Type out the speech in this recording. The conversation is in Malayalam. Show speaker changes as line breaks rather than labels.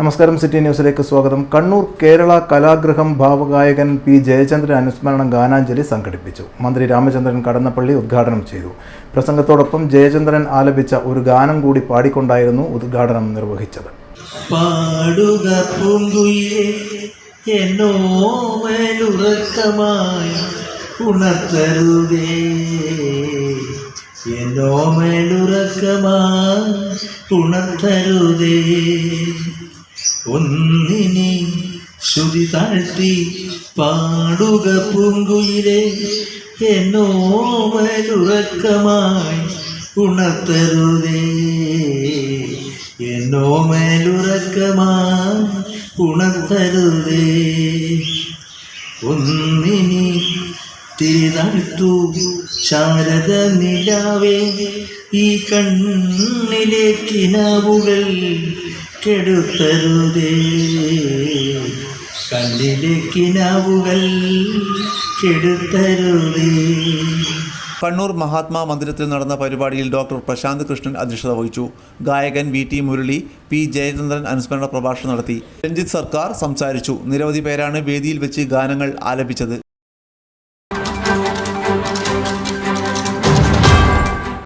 നമസ്കാരം സിറ്റി ന്യൂസിലേക്ക് സ്വാഗതം. കണ്ണൂർ കേരള കലാഗൃഹം ഭാവഗായകൻ പി. ജയചന്ദ്രൻ അനുസ്മരണം ഗാനാഞ്ജലി സംഘടിപ്പിച്ചു. മന്ത്രി രാമചന്ദ്രൻ കടന്നപ്പള്ളി ഉദ്ഘാടനം ചെയ്തു. പ്രസംഗത്തോടൊപ്പം ജയചന്ദ്രൻ ആലപിച്ച ഒരു ഗാനം കൂടി പാടിക്കൊണ്ടായിരുന്നു ഉദ്ഘാടനം നിർവഹിച്ചത്.
ഉണർത്തരുതേ. എന്നോമലുറക്കമായി ഉണർത്തരുതേ ഒന്നിനെ ശ്രുതി താഴ്ത്തി പാടുക പൂങ്കുയിലെ എന്നോമലുറക്കമായി ഉണർത്തരുതേ. എന്നോ മേലുറക്കമായി ഉണർത്തരുതേ. ഒന്നിനി തിരിതാഴ്ത്തു ശാരദ നിലാവേ ഈ കണ്ണിലെ കിനാവുകൾ കെടുത്തരുതേ. കണ്ണിലെ കിനാവുകൾ കെടുത്തരുതേ.
കണ്ണൂർ മഹാത്മാ മന്ദിരത്തിൽ നടന്ന പരിപാടിയിൽ ഡോക്ടർ പ്രശാന്ത് കൃഷ്ണൻ അധ്യക്ഷത വഹിച്ചു. ഗായകൻ V T Murali P Jayachandran അനുസ്മരണ പ്രഭാഷണം നടത്തി. രഞ്ജിത്ത് സർക്കാർ സംസാരിച്ചു. നിരവധി പേരാണ് വേദിയിൽ വെച്ച് ഗാനങ്ങൾ ആലപിച്ചത്.